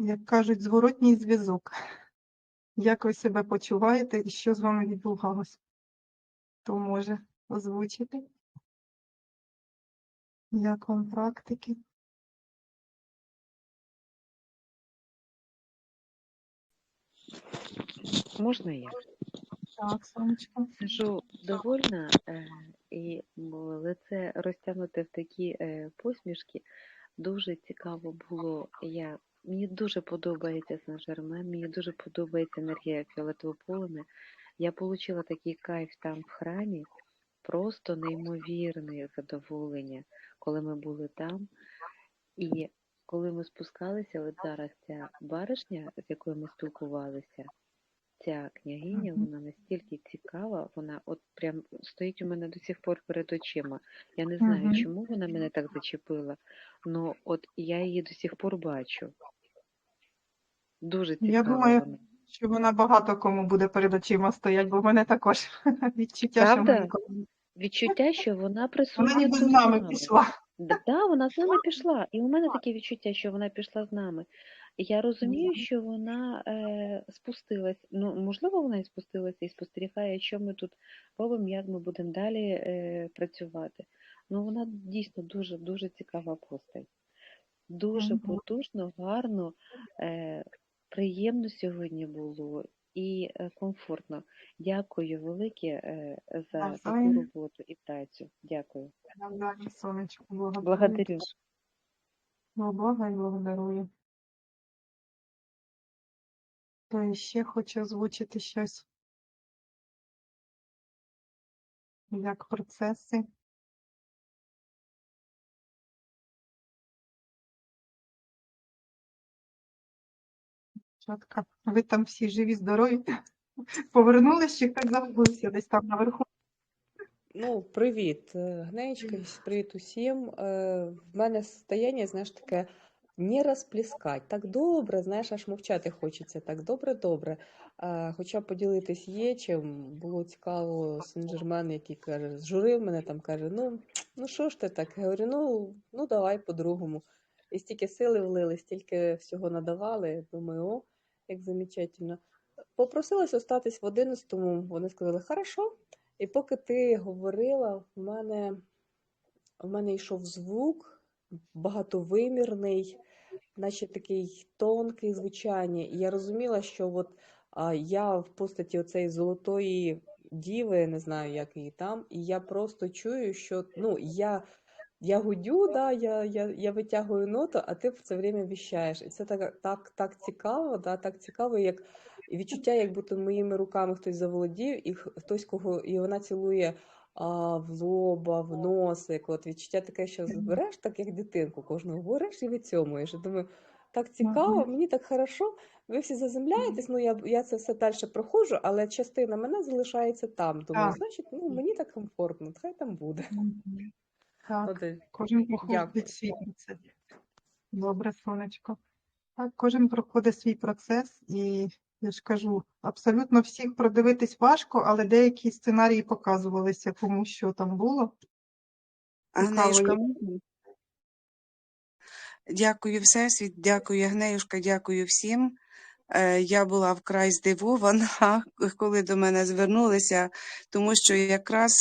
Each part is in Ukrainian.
як кажуть, зворотній зв'язок. Як ви себе почуваєте і що з вами відбувалося? Хто може озвучити? Як вам практики? Можна я? Так, сонечко. Сижу довольна е, і м, лице розтягнуте в такі е, посмішки. Дуже цікаво було. Я, мені дуже подобається Сен-Жермен, мені дуже подобається енергія фіолетового полум'я. Я отримала такий кайф там в храмі, просто неймовірне задоволення, коли ми були там. І коли ми спускалися, от зараз ця баришня, з якою ми спілкувалися, ця княгиня, вона настільки цікава, вона от прям стоїть у мене до сих пор перед очима. Я не знаю, Мгм. чому вона мене так зачепила, але от я її до сих пор бачу. Дуже цікава Я думаю, вона. що вона багато кому буде перед очима стоять, бо в мене також відчуття, що ми Правда? ніколи. Відчуття, що вона Вона присутня ніби з тут з нами нами. пішла. Да, вона з нами пішла. І у мене таке відчуття, що вона пішла з нами. Я розумію, що вона е, спустилась. Ну, можливо, вона і спустилася і спостерігає, що ми тут робимо, як ми будемо далі е, працювати. Ну, вона дійсно дуже дуже цікава постать. Дуже потужно, гарно, е, приємно сьогодні було і е, комфортно. Дякую велике е, за таку роботу і працю. Дякую. Сонечко, благодарю. Благодарю. Хто ще хоче озвучити щось? Як процеси? Чотка. Ви там всі живі, здорові? Повернулись чи хтось забувся десь там наверху? Ну, привіт, е, Гнеєчка, привіт усім. Е, В мене состояние, знаєш, таке не розплескать. Так добре, знаєш, аж мовчати хочеться. Так добре-добре. Хоча поділитись є чим. Було цікаво Сен-Жермен, який каже, зжурив мене там, каже, ну, ну що ж ти так? Я говорю, ну, ну давай по-другому. І стільки сили влили, стільки всього надавали. Думаю, о, як замечательно. Попросилась остатись в 11-му, вони сказали, хорошо. І поки ти говорила, в мене, в мене йшов звук багатовимірний, наче такий тонкий звучання. І я розуміла, що от а, я в постаті оцеї золотої діви, не знаю, як її там, і я просто чую, що ну, я, я гудю, да, я, я, я витягую ноту, а ти в це время віщаєш. І це так, так, так цікаво, да, так цікаво, як відчуття, як будто моїми руками хтось заволодів, і хтось кого, і вона цілує в лоба, в носик. От відчуття таке, що збереш, так як дитинку кожного береш і вицьомуєш. Я думаю, так цікаво, мені так хорошо. Ви всі заземляєтесь, ну я, я це все далі проходжу, але частина мене залишається там. Думаю, Так. значить, ну мені так комфортно, хай там буде. Так. От, Кожен проходить свій процес. Добре, сонечко. Так, кожен проходить свій процес, і я ж кажу, абсолютно всіх продивитись важко, але деякі сценарії показувалися, кому що там було. Агнеюшка, як- Дякую Всесвіт, дякую Агнеюшка, дякую всім. Е, Я була вкрай здивована, коли до мене звернулися, тому що якраз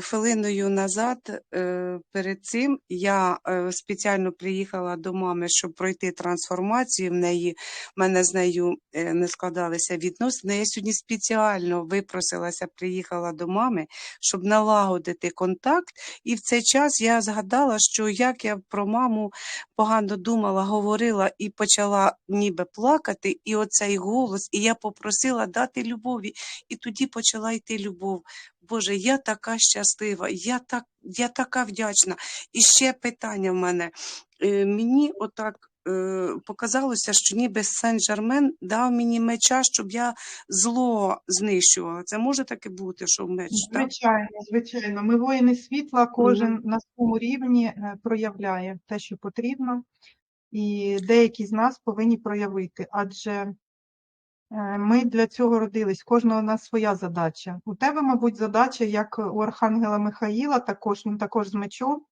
хвилиною назад е, перед цим я е, спеціально приїхала до мами, щоб пройти трансформацію. В неї в мене з нею е, не складалися відносини. Я сьогодні спеціально випросилася, приїхала до мами, щоб налагодити контакт. І в цей час я згадала, що як я про маму погано думала, говорила і почала ніби плакати, і оцей голос, і я попросила дати любові, і тоді почала йти любов. Боже, я така щаслива, я так, я така вдячна. І ще питання в мене. Е, Мені отак е, показалося, що ніби Сен-Жермен дав мені меча, щоб я зло знищувала. Це може таке бути, що меч, так? Звичайно, звичайно. Ми воїни світла, кожен на своєму рівні е, проявляє те, що потрібно, і деякі з нас повинні проявити, адже ми для цього родились, кожного у нас своя задача. У тебе, мабуть, задача, як у Архангела Михаїла, також він також з мечом,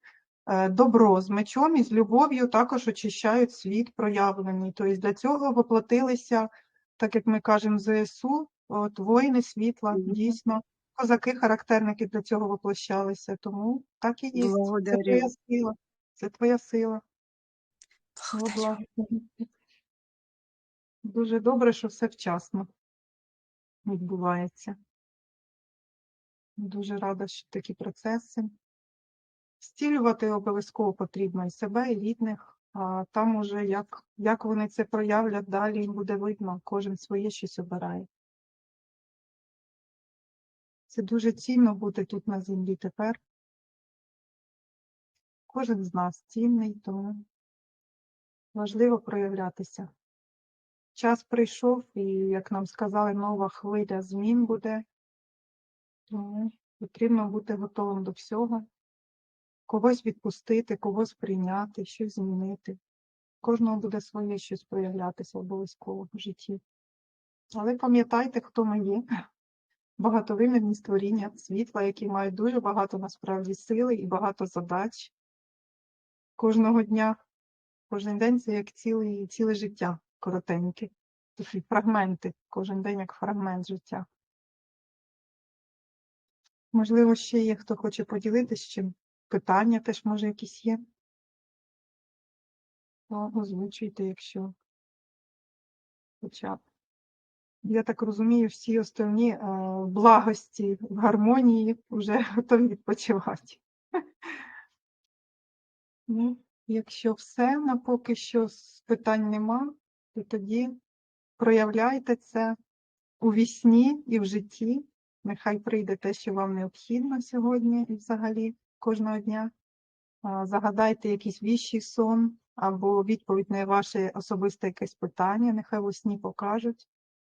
Е, Добро з мечом і з любов'ю також очищають світ проявлений. Тобто для цього воплотилися, так як ми кажемо, ЗСУ, от воїни світла, Мгм. дійсно. Козаки, характерники для цього воплощалися. Тому так і є. Це твоя сила. Це твоя сила. Благодарю. Дуже добре, що все вчасно відбувається. Дуже рада, що такі процеси. Зцілювати обов'язково потрібно і себе, і рідних. А там уже як, як вони це проявлять далі, буде видно. Кожен своє щось обирає. Це дуже цінно бути тут на землі тепер. Кожен з нас цінний, тому важливо проявлятися. Час прийшов, і, як нам сказали, нова хвиля змін буде. Тому потрібно бути готовим до всього. Когось відпустити, когось прийняти, щось змінити. Кожного буде своє щось проявлятися обов'язково в житті. Але пам'ятайте, хто ми є. Багатовимірні створіння світла, які мають дуже багато насправді сили і багато задач кожного дня. Кожен день це як ціле, ціле життя коротеньке. Такі фрагменти, кожен день як фрагмент життя. Можливо, ще є хто хоче поділитися чим. Питання теж може якісь є. То озвучуйте, якщо хоча б. Я так розумію, всі остальні е, благості в гармонії вже готові відпочивати. Ну, якщо все, на поки що питань нема, то тоді проявляйте це у вісні і в житті. Нехай прийде те, що вам необхідно сьогодні і взагалі кожного дня. Загадайте якийсь віщий сон або відповідь на ваше особисте якесь питання, нехай у сні покажуть.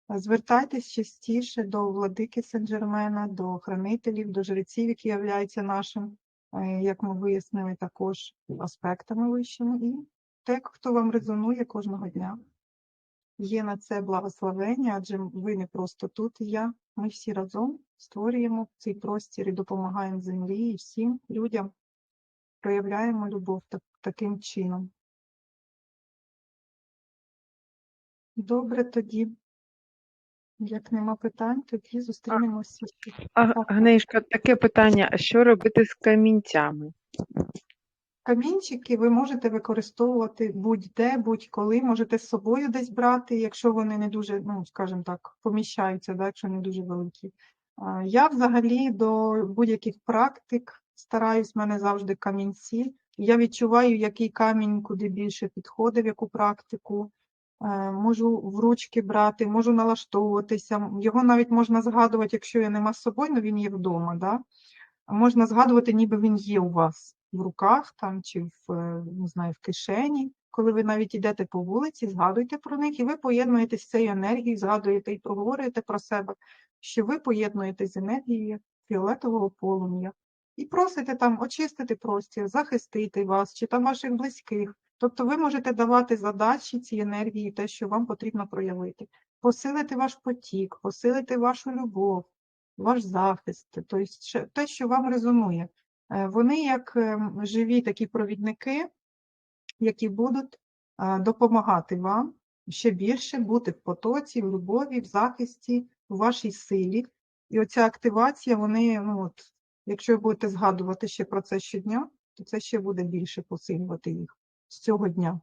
Звертайтесь частіше до владики Сен-Джермена, до хранителів, до жреців, які являються нашим, е, як ми вияснили, також аспектами вищими, і те, хто вам резонує кожного дня. Є на це благословення, адже ви не просто тут і я. Ми всі разом створюємо цей простір і допомагаємо землі і всім людям проявляємо любов так, таким чином. Добре тоді. Як нема питань, тоді зустрінемося. А, Так. Таке питання: а що робити з камінцями? Камінчики ви можете використовувати будь-де, будь-коли, можете з собою десь брати, якщо вони не дуже, ну, скажімо так, поміщаються, да, якщо не дуже великі. Я взагалі до будь-яких практик стараюсь, в мене завжди камінці. Я відчуваю, який камінь куди більше підходить, яку практику. Е, Можу в ручки брати, можу налаштовуватися. Його навіть можна згадувати, якщо я нема з собою, але він є вдома. Да? Можна згадувати, ніби він є у вас в руках там, чи в, е, не знаю, в кишені. Коли ви навіть йдете по вулиці, згадуйте про них, і ви поєднуєтесь з цією енергією, згадуєте і проговорюєте про себе, що ви поєднуєтесь з енергією фіолетового полум'я. І просите там очистити простір, захистити вас, чи там ваших близьких. Тобто ви можете давати задачі цій енергії, те, що вам потрібно проявити, посилити ваш потік, посилити вашу любов, ваш захист, тобто те, що вам резонує. Е, Вони як ем, живі такі провідники, які будуть допомагати вам ще більше бути в потоці, в любові, в захисті, в вашій силі. І оця активація, вони, ну от, якщо ви будете згадувати ще про це щодня, то це ще буде більше посилювати їх з цього дня.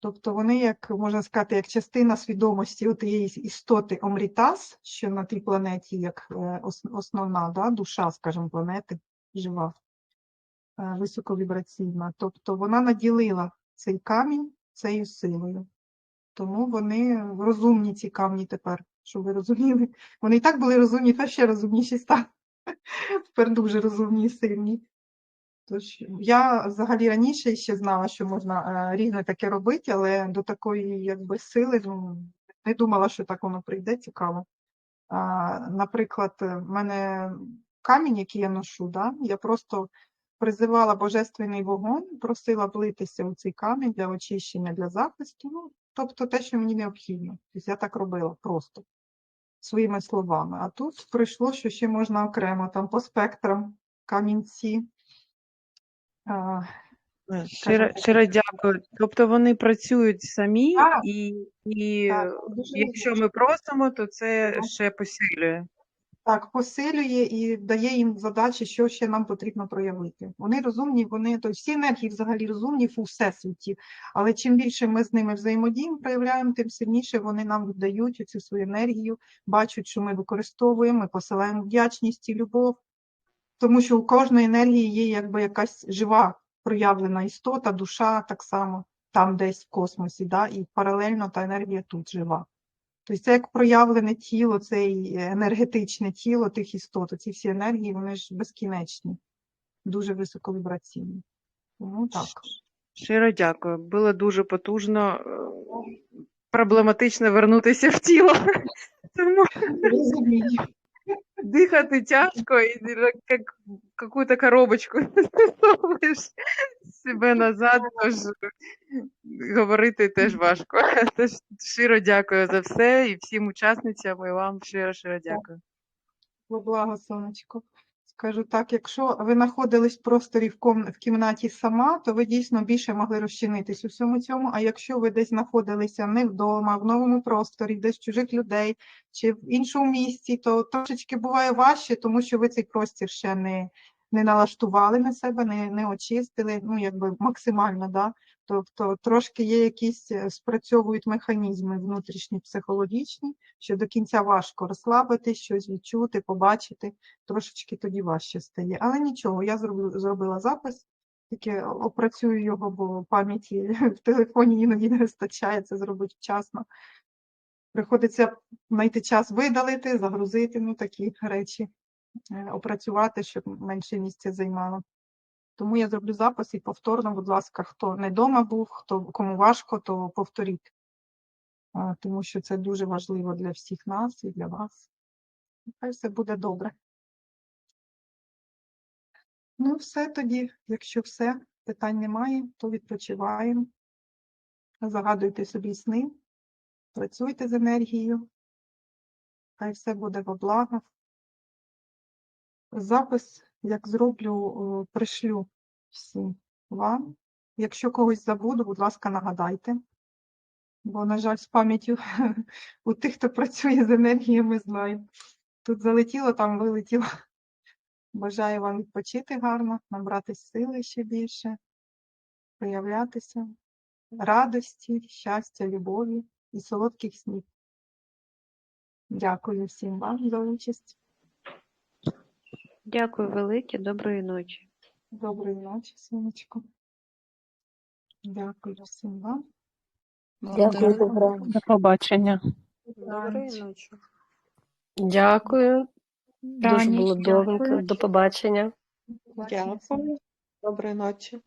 Тобто вони, як можна сказати, як частина свідомості тієї істоти Омрітас, що на тій планеті, як е, основна да, душа, скажімо, планети жива, е, високовібраційна. Тобто вона наділила цей камінь цією силою. Тому вони розумні, ці камні тепер, щоб ви розуміли. Вони і так були розумні, та ще розумніші стали. Тепер дуже розумні і сильні. Тож я взагалі раніше ще знала, що можна е, різне таке робити, але до такої якби сили ну, не думала, що так воно прийде, цікаво. А, наприклад, в мене камінь, який я ношу, да, я просто призивала божественний вогонь, просила влитися у цей камінь для очищення, для захисту. Ну, тобто те, що мені необхідно. Тобто я так робила просто своїми словами. А тут прийшло, що ще можна окремо там по спектрам камінці. А, Щиро, щиро дякую. Тобто вони працюють самі, Так. і, і Так, якщо ми просимо, то це Так. ще посилює. Так, посилює і дає їм задачі, що ще нам потрібно проявити. Вони розумні, вони то всі енергії взагалі розумні у всесвіті. Але чим більше ми з ними взаємодіємо, проявляємо, тим сильніше вони нам віддають цю свою енергію, бачать, що ми використовуємо, ми посилаємо вдячність і любов. Тому що у кожної енергії є якби якась жива проявлена істота, душа так само там десь в космосі, да? і паралельно та енергія тут жива. Тобто це як проявлене тіло, це енергетичне тіло тих істот. Ці всі енергії, вони ж безкінечні, дуже високовібраційні. Тому так. Щиро дякую. Було дуже потужно. Проблематично вернутися в тіло. Тому дихати тяжко і як какую-то коробочку засовуєш себе назад, тож говорити теж важко. Тож щиро дякую за все і всім учасницям, і вам щиро щиро дякую. Во благо, сонечко. Скажу так, якщо ви знаходились в просторі в, ком... в кімнаті сама, то ви дійсно більше могли розчинитись у всьому цьому. А якщо ви десь знаходилися не вдома, в новому просторі, десь чужих людей чи в іншому місці, то трошечки буває важче, тому що ви цей простір ще не, не налаштували на себе, не, не очистили, ну якби максимально, да. Тобто трошки є якісь е, спрацьовують механізми внутрішні психологічні, що до кінця важко розслабитись, щось відчути, побачити трошечки тоді важче стає. Але нічого, я зроблю, зробила запис, тільки опрацюю його, бо пам'яті в телефоні іноді не вистачає це зробити вчасно. Приходиться знайти час видалити, загрузити, ну такі речі, опрацювати, щоб менше місця займало. Тому я зроблю запис і повторно, будь ласка, хто не вдома був, хто кому важко, то повторіть. Тому що це дуже важливо для всіх нас і для вас. Хай все буде добре. Ну, все тоді, якщо все, питань немає, то відпочиваємо. Загадуйте собі сни, працюйте з енергією. Хай все буде во благо. Запис, як зроблю, пришлю всім вам. Якщо когось забуду, будь ласка, нагадайте. Бо, на жаль, з пам'яттю у тих, хто працює з енергіями, знаю. Тут залетіло, там вилетіло. Бажаю вам відпочити гарно, набрати сили ще більше, проявлятися, радості, щастя, любові і солодких снів. Дякую всім вам за участь. Дякую велике, доброї ночі. Доброї ночі, сонечко. Дякую всім вам. Дякую, добра. До побачення. Доброї ночі. Дякую. Дуже було добре. До побачення. Дякую. Доброї ночі.